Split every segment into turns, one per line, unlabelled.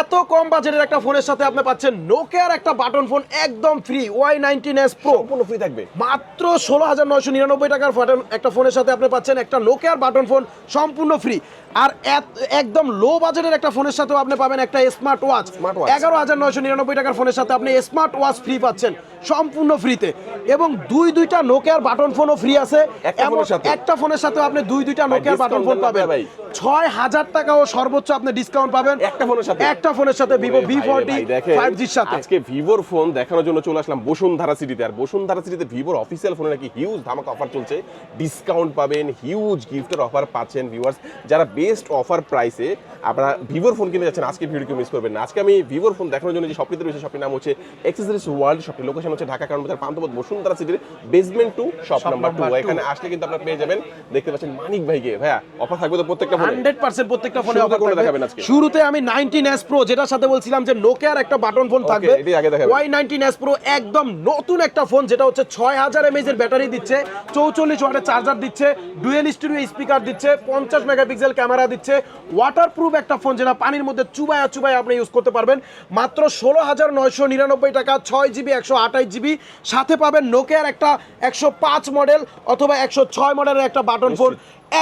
এত কম বাজেটের একটা ফোনের সাথে আপনি পাচ্ছেন নোকিয়ার একটা বাটন ফোন একদম free Y nineteen S pro
সম্পূর্ণ ফ্রি থাকবে।
মাত্র ষোলো হাজার নয়শো নিরানব্বই টাকার একটা ফোনের সাথে আপনি পাচ্ছেন একটা নোকিয়ার বাটন ফোন সম্পূর্ণ ফ্রি আর একদম লো বাজেটের একটা ফোনের সাথেও আপনি পাবেন একটা স্মার্ট ওয়াচ এগারো হাজার নয়শো নিরানব্বই টাকার ফোনের সাথে আপনি স্মার্ট ওয়াচ ফ্রি পাচ্ছেন সম্পূর্ণ ফ্রিতে এবং দুই দুইটা নোকিয়ার বাটন ফোনও ফ্রি আছে।
একটা
এমন-
ফোনের সাথে?
একটা ফোনের সাথে আপনি দুই দুইটা নোকিয়ার বাটন ফোন পাবেন। ছয় হাজার টাকাও সর্বোচ্চ আপনি ডিসকাউন্ট পাবেন।
একটা ফোনের সাথে?
একটা ফোনের সাথে ভিভো ভি ফোরটি ফাইভ জির সাথে।
আজকে ভিভোর ফোন দেখানোর জন্য চলে আসলাম বসুন্ধরা সিটিতে আর বসুন্ধরা সিটিতে ভিভোর অফিসিয়াল ফোনে নাকি হিউজ ধামাকা অফার চলছে। ডিসকাউন্ট পাবেন হিউজ গিফটের অফার পাচ্ছেন ভিউয়ার্স যারা বেস্ট অফার প্রাইসে আপনারা ভিভোর ফোন কিনতে যাচ্ছেন আজকে ভিডিও মিস করবেন না। আজকে আমি ভিভোর ফোন দেখানোর জন্য যে শপটিতে রয়েছে শপটির নাম হচ্ছে এক্সেসরিজ ওয়ার্ল্ড শপটির লোকেশন হচ্ছে ঢাকা কারণ বাজার পান্তপথ বসুন্ধরা সিটির basement two shop number two এখানে আসলে কিন্তু আপনারা পেয়ে যাবেন দেখতে পাচ্ছেন মানিক ভাইকে। ভাইয়া অফার থাকবে তো প্রত্যেকটা ফোনে
হান্ড্রেড পার্সেন্ট প্রত্যেকটা ফোনে অফার থাকবে।
দেখাবেন আজকে?
শুরুতে আমি নাইনটিন এস প্রো যেটার সাথে বলছিলাম যে নোকিয়ার একটা বাটন ফোন থাকবে।
এটাই আগে দেখাবেন।
ওয়াই নাইনটিন এস প্রো একদম নতুন একটা ফোন যেটা হচ্ছে ছয় হাজার এমএজ এর ব্যাটারি দিচ্ছে চৌচল্লিশ ওয়াটের চার্জার দিচ্ছে ডুয়েল স্টুডিও স্পিকার দিচ্ছে পঞ্চাশ মেগাপিক্সেল ক্যামেরা দিচ্ছে। ওয়াটার প্রুফ একটা ফোন যেটা পানির মধ্যে চুবায়া চুবায়া আপনি ইউজ করতে পারবেন। মাত্র ষোলো হাজার নয়শো নিরানব্বই টাকা ছয় জিবি একশো আঠাশ জিবি সাথে পাবেন নোকিয়ার একটা একশো পাঁচ মডেল অথবা একশো ছয় মডেলের একটা বাটন ফোন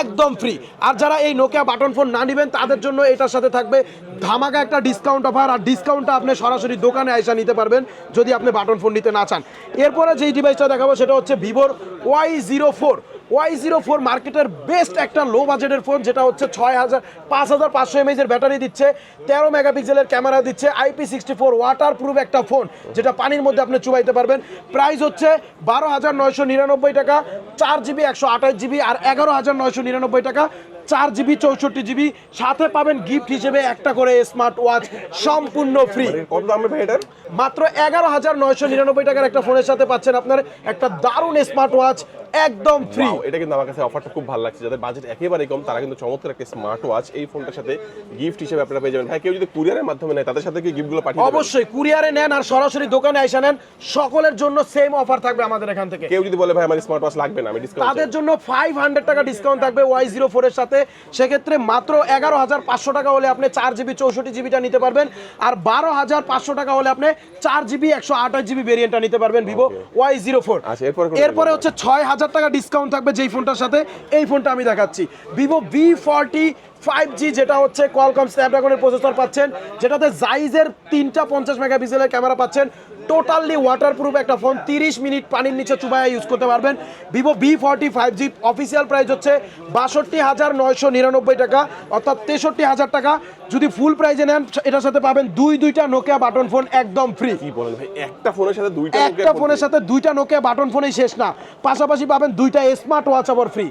একদম ফ্রি আর যারা এই নোকিয়া বাটন ফোন না নেবেন তাদের জন্য এটার সাথে থাকবে ধামাকা একটা ডিসকাউন্ট অফার আর ডিসকাউন্টটা আপনি সরাসরি দোকানে আইসা নিতে পারবেন যদি আপনি বাটন ফোন নিতে না চান। এরপরে যেই ডিভাইসটা দেখাবো সেটা হচ্ছে ভিভোর Y zero four Y zero four মার্কেটের বেস্ট একটা লো বাজেটের ফোন যেটা হচ্ছে ছয় হাজার পাঁচ হাজার পাঁচশো এমএজ এর ব্যাটারি দিচ্ছে তেরো মেগাপিক্সেলের ক্যামেরা দিচ্ছে IP sixty four waterproof একটা ফোন যেটা পানির মধ্যে আপনি চুবাইতে পারবেন। প্রাইস হচ্ছে বারো হাজার নয়শো নিরানব্বই টাকা চার জিবি একশো আঠাশ জিবি আর এগারো হাজার নয়শো নিরানব্বই টাকা চার জিবি চৌষট্টি জিবি সাথে পাবেন গিফট হিসেবে একটা করে স্মার্ট ওয়াচ সম্পূর্ণ ফ্রি
কত দামে ভাই এটার?
মাত্র এগারো হাজার নয়শো নিরানব্বই টাকার একটা ফোনের সাথে পাচ্ছেন আপনার একটা দারুণ স্মার্ট ওয়াচ একদম ফ্রি
এটা কিন্তু আমার কাছে অফারটা খুব ভালো লাগছে। যাদের বাজেট একেবারে কম তারা কিন্তু চমৎকার একটা স্মার্ট ওয়াচ এই ফোনটার সাথে গিফট হিসেবে আপনারা পেয়ে যাবেন। ভাই কেউ যদি কুরিয়ারের মাধ্যমে নেয় তাদের সাথে কি গিফটগুলো পাঠিয়ে?
অবশ্যই কুরিয়ারে নেন আর সরাসরি দোকানে আইসা নেন। সকলের জন্য সেম অফার থাকবে আমাদের এখান থেকে।
কেউ যদি বলে ভাই আমার স্মার্ট ওয়াচ লাগবে না আমি ডিসকাউন্ট
তাদের জন্য ফাইভ হান্ড্রেড টাকা ডিসকাউন্ট থাকবে ওয়াই জিরো ফোরের সাথে। সেক্ষেত্রে মাত্র এগারো হাজার পাঁচশো টাকা হলে আপনি চার জিবি চৌষট্টি জিবিটা নিতে পারবেন। আর বারো হাজার পাঁচশো টাকা হলে আপনি চার জিবি একশো আঠাশ জিবি ভেরিয়েন্টটা নিতে পারবেন ভিভো ওয়াই জিরো ফোর
আচ্ছা, এরপরে
এরপরে হচ্ছে ছয় হাজার টাকা ডিসকাউন্ট থাকবে যেই ফোনটার সাথে এই ফোনটা আমি দেখাচ্ছি। Vivo V forty five G যেটা হচ্ছে কোয়ালকম স্ন্যাপড্রাগনের প্রসেসর পাচ্ছেন যেটাতে জাইজের তিনটা পঞ্চাশ মেগাপিক্সেলের ক্যামেরা পাচ্ছেন। টোটালি ওয়াটারপ্রুফ একটা ফোন তিরিশ মিনিট পানির নিচে চুবাইয়া ইউজ করতে পারবেন। Vivo V forty five G official price হচ্ছে বাষট্টি হাজার নয়শো নিরানব্বই টাকা অর্থাৎ তেষট্টি হাজার টাকা। যদি ফুল প্রাইজে নেন এটার সাথে পাবেন দুই দুইটা নোকিয়া বাটন ফোন একদম ফ্রি
কি বলেন ভাই একটা ফোনের সাথে দুইটা
একটা ফোনের সাথে দুইটা নোকিয়া বাটন ফোনই শেষ না। পাশাপাশি পাবেন দুইটা স্মার্ট ওয়াচ আবার ফ্রি।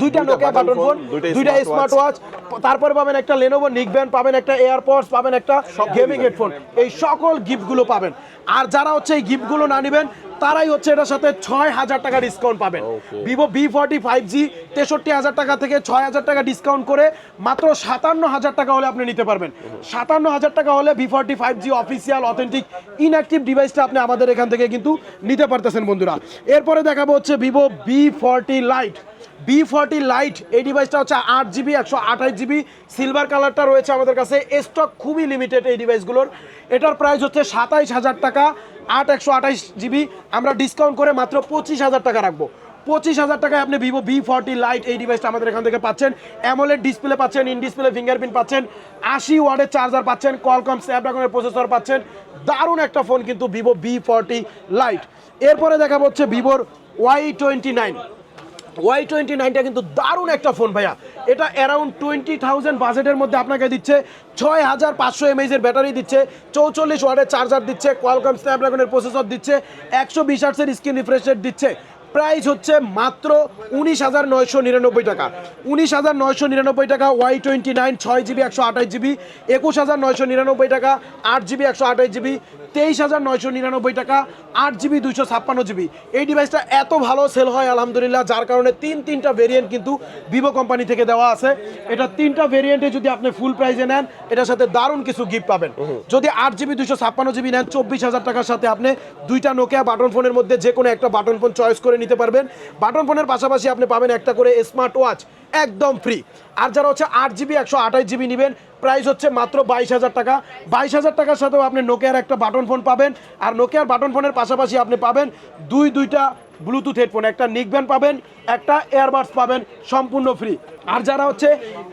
দুইটা নোকিয়া বাটন ফোন
দুইটা
স্মার্ট ওয়াচ তারপরে পাবেন একটা লেনোভো নিকব্যান্ড পাবেন একটা এয়ারপডস পাবেন একটা গেমিং হেডফোন এই সকল গিফটগুলো পাবেন। আর যারা হচ্ছে এই গিফটগুলো না নেবেন তারাই হচ্ছে এটার সাথে ছয় হাজার টাকা ডিসকাউন্ট পাবেন। Vivo V forty five G তেষট্টি হাজার টাকা থেকে ছয় হাজার টাকা ডিসকাউন্ট করে মাত্র সাতান্ন হাজার টাকা হলে আপনি নিতে পারবেন। সাতান্ন হাজার টাকা হলে V forty five G official authentic inactive ডিভাইসটা আপনি আমাদের এখান থেকে কিন্তু নিতে পারতেছেন বন্ধুরা। এরপরে দেখাবো হচ্ছে Vivo V forty lite V forty lite এই ডিভাইসটা হচ্ছে আট জিবি একশো আঠাশ জিবি সিলভার কালারটা রয়েছে আমাদের কাছে। স্টক খুবই লিমিটেড এই ডিভাইসগুলোর এটার প্রাইস হচ্ছে সাতাইশ হাজার টাকা, আট একশো আঠাশ জিবি আমরা ডিসকাউন্ট করে মাত্র পঁচিশ হাজার টাকা রাখব। পঁচিশ হাজার টাকায় আপনি ভিভো বি ফর্টি লাইট এই ডিভাইসটা আমাদের এখান থেকে পাচ্ছেন। অ্যামোলেড ডিসপ্লে পাচ্ছেন ইন ডিসপ্লে ফিঙ্গারপ্রিন্ট পাচ্ছেন, আশি ওয়ার্ডের চার্জার পাচ্ছেন কলকম স্ন্যাপড্রাগনের প্রসেসর পাচ্ছেন। দারুণ একটা ফোন কিন্তু ভিভো বি ফর্টি লাইট এরপরে দেখা হচ্ছে ভিভোর Y twenty nine Y twenty নাইনটা কিন্তু দারুণ একটা ফোন ভাইয়া। এটা অ্যারাউন্ড টোয়েন্টি থাউজেন্ড বাজেটের মধ্যে আপনাকে দিচ্ছে। ছয় হাজার পাঁচশো এমএইচের ব্যাটারি দিচ্ছে। চৌচল্লিশ ওয়ার্ডের চার্জার দিচ্ছে। কোয়ালকম স্ন্যাপড্রাগনের প্রসেসর দিচ্ছে। একশো বিশ আর্টসের স্ক্রিন রিফ্রেশ রেট দিচ্ছে। প্রাইস হচ্ছে মাত্র উনিশ হাজার নয়শো নিরানব্বই টাকা। উনিশ হাজার নয়শো নিরানব্বই টাকা ওয়াই টোয়েন্টি নাইন ছয় জিবি একশো আঠাশ জিবি একুশ হাজার নয়শো নিরানব্বই টাকা, আট জিবি একশো আঠাশ জিবি তেইশ হাজার নয়শো নিরানব্বই টাকা আট জিবি দুইশো ছাপ্পান্ন জিবি। এই ডিভাইসটা এত ভালো সেল হয় আলহামদুলিল্লাহ যার কারণে তিন তিনটা ভেরিয়েন্ট কিন্তু ভিভো কোম্পানি থেকে দেওয়া আছে। এটা তিনটা ভেরিয়েন্টে যদি আপনি ফুল প্রাইজে নেন এটার সাথে দারুণ কিছু গিফট পাবেন। যদি আট জিবি দুইশো ছাপ্পান্ন জিবি নেন চব্বিশ হাজার টাকার সাথে আপনি দুইটা নোকিয়া বাটন ফোনের মধ্যে যে কোনো একটা বাটন ফোন চয়েস করে নিতে পারবেন। বাটন ফোনের পাশাপাশি আপনি পাবেন একটা করে স্মার্ট ওয়াচ একদম ফ্রি আর যারা হচ্ছে আট জিবি একশো আঠাশ জিবি নেবেন প্রাইস হচ্ছে মাত্র বাইশ হাজার টাকা। বাইশ হাজার টাকার সাথেও আপনি নোকিয়ার একটা বাটন ফোন পাবেন। আর নোকিয়ার বাটন ফোনের পাশাপাশি আপনি পাবেন দুই দুইটা ব্লুটুথ হেডফোন একটা নিকব্যান্ড পাবেন একটা এয়ারবাডস পাবেন সম্পূর্ণ ফ্রি আর যারা হচ্ছে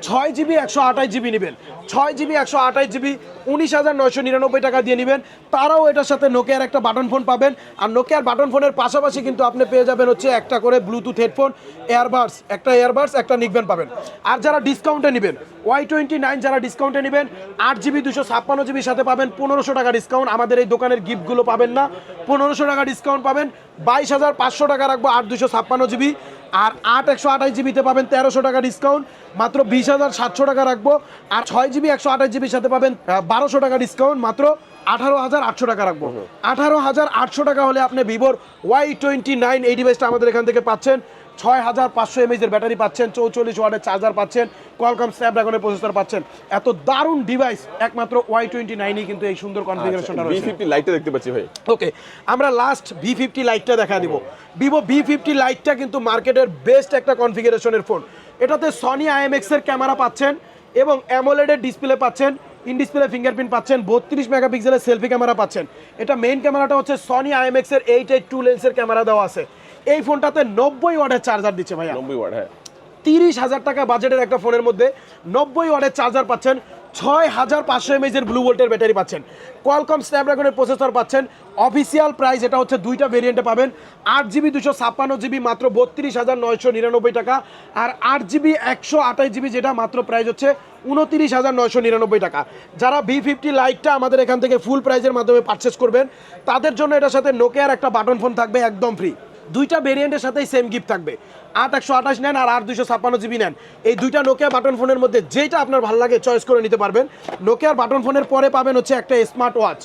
ছয় জিবি একশো আঠাশ জিবি নেবেন। ছয় জিবি একশো আঠাশ জিবি উনিশ হাজার নয়শো নিরানব্বই টাকা দিয়ে নেবেন। তারাও এটার সাথে নোকিয়ার একটা বাটন ফোন পাবেন। আর নোকিয়ার বাটন ফোনের পাশাপাশি কিন্তু আপনি পেয়ে যাবেন হচ্ছে একটা করে ব্লুটুথ হেডফোন এয়ারবাডস একটা এয়ারবাডস একটা নিকব্যান্ড পাবেন। আর যারা ডিসকাউন্টে নেবেন ওয়াই টোয়েন্টি নাইন যারা ডিসকাউন্টে নেবেন, আট জিবি দুশো ছাপ্পান্ন জিবির সাথে পাবেন পনেরোশো টাকা ডিসকাউন্ট আমাদের এই দোকানের গিফটগুলো পাবেন না। পনেরোশো টাকা ডিসকাউন্ট পাবেন। বাইশ হাজার পাঁচশো টাকা রাখব আট, দুশো ছাপ্পান্ন জিবি আর আট একশো আঠাশ জিবিতে পাবেন তেরোশো টাকা ডিসকাউন্ট মাত্র বিশ হাজার সাতশো টাকা রাখব। আর ছয় জিবি একশো আঠাশ জিবির সাথে পাবেন বারোশো টাকা ডিসকাউন্ট মাত্র আঠারো হাজার আটশো টাকা রাখব। আঠারো হাজার আটশো টাকা হলে আপনি ভিভোর ওয়াই টোয়েন্টি নাইন এই ডিভাইসটা আমাদের এখান থেকে পাচ্ছেন। ছয় হাজার পাঁচশো এমএইচ এর ব্যাটারি পাচ্ছেন চৌচল্লিশ ওয়াটের চার্জার পাচ্ছেন কোয়ালকম স্ন্যাপড্রাগনের প্রসেসর পাচ্ছেন। এত দারুণ ডিভাইস একমাত্র ওয়াই টোয়েন্টি নাইনই কিন্তু এই সুন্দর কনফিগারেশনটা রয়েছে।
ফিফটি লাইটটা দেখতে পাচ্ছি ভাই।
ওকে আমরা লাস্ট ভি ফিফটি লাইটটা দেখা দিব। ভিভো ভি ফিফটি লাইটটা কিন্তু মার্কেটের বেস্ট একটা কনফিগারেশনের ফোন এটাতে সনি আইএমএক্স এর ক্যামেরা পাচ্ছেন এবং অ্যামোলেডের ডিসপ্লে পাচ্ছেন ইন ডিসপ্লে ফিঙ্গারপ্রিন্ট পাচ্ছেন বত্রিশ মেগাপিক্সেলের সেলফি ক্যামেরা পাচ্ছেন। এটা মেইন ক্যামেরাটা হচ্ছে সনি আইএমএক্স এর এইট এইট টু লেন্সের ক্যামেরা দেওয়া আছে। এই ফোনটাতে নব্বই ওয়াটের চার্জার দিচ্ছে ভাইয়া।
নব্বই ওয়াট হ্যাঁ।
তিরিশ হাজার টাকা বাজেটের একটা ফোনের মধ্যে নব্বই ওয়াটের চার্জার পাচ্ছেন ছয় হাজার পাঁচশো এমএইচ এর ব্লু ভোল্টের ব্যাটারি পাচ্ছেন। কোয়ালকম স্ন্যাপড্রাগনের প্রসেসর পাচ্ছেন অফিসিয়াল প্রাইস এটা হচ্ছে দুইটা ভেরিয়েন্টে পাবেন। আট জিবি দুশো ছাপ্পান্ন জিবি মাত্র বত্রিশ হাজার নয়শো নিরানব্বই টাকা আর আট জিবি একশো আঠাশ জিবি যেটা মাত্র প্রাইস হচ্ছে উনতিরিশ হাজার নয়শো নিরানব্বই টাকা। যারা ভি ফিফটি লাইটটা আমাদের এখান থেকে ফুল প্রাইজের মাধ্যমে পারচেস করবেন তাদের জন্য এটার সাথে নোকিয়ার একটা বাটন ফোন থাকবে একদম ফ্রি দুইটা ভেরিয়েন্টের সাথেই সেম গিফট থাকবে। আট একশো আঠাশ নেন আর আট দুশো ছাপ্পান্ন জিবি নেন। এই দুইটা নোকিয়া বাটন ফোনের মধ্যে যেটা আপনার ভালো লাগে চয়েস করে নিতে পারবেন। নোকিয়ার বাটন ফোনের পরে পাবেন হচ্ছে একটা স্মার্ট ওয়াচ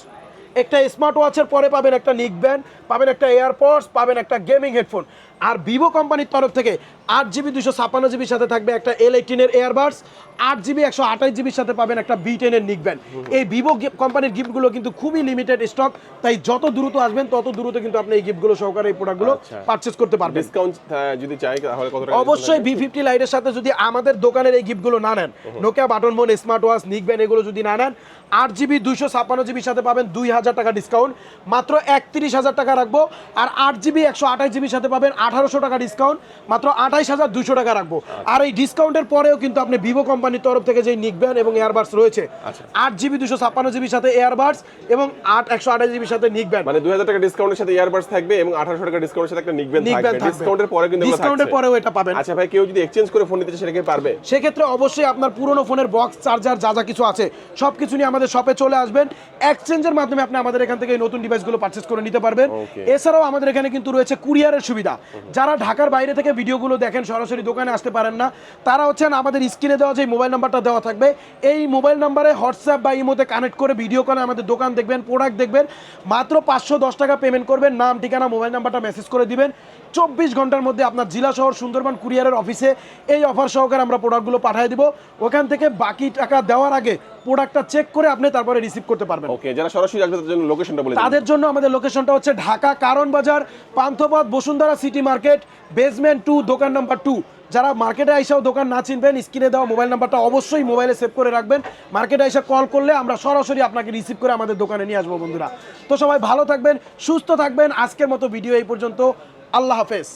একটা স্মার্ট ওয়াচের পরে পাবেন একটা নিক ব্যান্ড পাবেন একটা এয়ারপোর্টস পাবেন একটা গেমিং হেডফোন আর ভিভো কোম্পানির তরফ থেকে আট জিবি দুশো ছাপ্পান্ন জিবির সাথে থাকবে একটা এল এইটিনের এয়ারবাডস আট জিবি একশো আঠাশ জিবির সাথে পাবেন একটা বি টেনের নিক ব্যান্ড এই ভিভো কোম্পানির গিফটগুলো কিন্তু খুবই লিমিটেড স্টক তাই যত দ্রুত আসবেন তত দ্রুত কিন্তু আপনি এই গিফটগুলো সহকারে এই প্রোডাক্টগুলো
আচ্ছা।
পারচেস করতে পারবেন।
ডিসকাউন্ট যদি চাই তাহলে কত টাকা
অবশ্যই ভি ফিফটি লাইটের সাথে যদি আমাদের দোকানের এই গিফটগুলো না নেন Nokia button phone smart watch neckband এগুলো যদি না নেন আট জিবি দুইশো ছাপ্পান্ন জিবির সাথে পাবেন দুই হাজার টাকা ডিসকাউন্ট মাত্র একত্রিশ হাজার টাকা রাখব আর আট জিবি একশো আঠাশ জিবির সাথে পাবেন আঠারোশো টাকা ডিসকাউন্ট মাত্র আঠাইশ হাজার দুশো টাকা রাখব। আর এই ডিসকাউন্টের পরেও কিন্তু আপনি ভিভো কোম্পানির তরফ থেকে যে নিক ব্যান্ড এবং এয়ারবাডস রয়েছে
আচ্ছা।
আট জিবি দুশো ছাপ্পান্ন জিবির সাথে এয়ারবাডস এবং আট একশো আঠাশ জিবির সাথে নিক ব্যান্ড
মানে দুই হাজার টাকা ডিসকাউন্টের সাথে ইয়ারবাডস থাকবে এবং আঠারোশো টাকা ডিসকাউন্টের সাথে একটা নিকবেন
নিক
থাকবে। ডিসকাউন্টের পরে কিন্তু
ডিসকাউন্টের পরেও এটা পাবেন।
আচ্ছা ভাই কেউ যদি এক্সচেঞ্জ করে ফোন নিতে চায় সেটা কি পারবে?
সেক্ষেত্রে অবশ্যই আপনার পুরনো ফোনের বক্স চার্জার যা যা কিছু আছে সব কিছু নিয়ে আমাদের শপে চলে আসবেন। এক্সচেঞ্জের মাধ্যমে আপনি আমাদের এখান থেকে নতুন ডিভাইসগুলো পারচেস করে নিতে পারবেন। এছাড়াও আমাদের এখানে কিন্তু রয়েছে কুরিয়ারের সুবিধা। যারা ঢাকার বাইরে থেকে ভিডিওগুলো দেখেন, সরাসরি দোকানে আসতে পারেন না, তারা হচ্ছেন আমাদের স্ক্রিনে দেওয়া যে মোবাইল নাম্বারটা দেওয়া থাকবে, এই মোবাইল নাম্বারে হোয়াটসঅ্যাপ বা ইমোতে কানেক্ট করে ভিডিও কলে আমাদের দোকান দেখবেন, প্রোডাক্ট দেখবেন, মাত্র পাঁচশো দশ টাকা পেমেন্ট করবেন, নাম, ঠিকানা, মোবাইল নাম্বারটা মেসেজ করে দিবেন, চব্বিশ ঘণ্টার মধ্যে আপনার জেলা শহর সুন্দরবন কুরিয়ারের অফিসে এই অফার সহকারে আমরা প্রোডাক্টগুলো পাঠিয়ে দিব, ওখান থেকে বাকি টাকা দেওয়ার আগে প্রোডাক্টটা চেক করে আপনি তারপরে রিসিভ করতে পারবেন।
ওকে যারা সরাসরি আসবে তাদের জন্য লোকেশনটা বলে
তাদের জন্য আমাদের লোকেশনটা হচ্ছে Dhaka Karwan Bazar Panthapath Bashundhara city market basement two দোকান নাম্বার টু যারা মার্কেটে আইসাও দোকান না চিনবেন স্ক্রিনে দেওয়া মোবাইল নাম্বারটা অবশ্যই মোবাইলে সেভ করে রাখবেন। মার্কেটে আইসা কল করলে আমরা সরাসরি আপনাকে রিসিভ করে আমাদের দোকানে নিয়ে আসব বন্ধুরা। তো সবাই ভালো থাকবেন সুস্থ থাকবেন। আজকের মতো ভিডিও এই পর্যন্ত। আল্লাহ হাফেজ।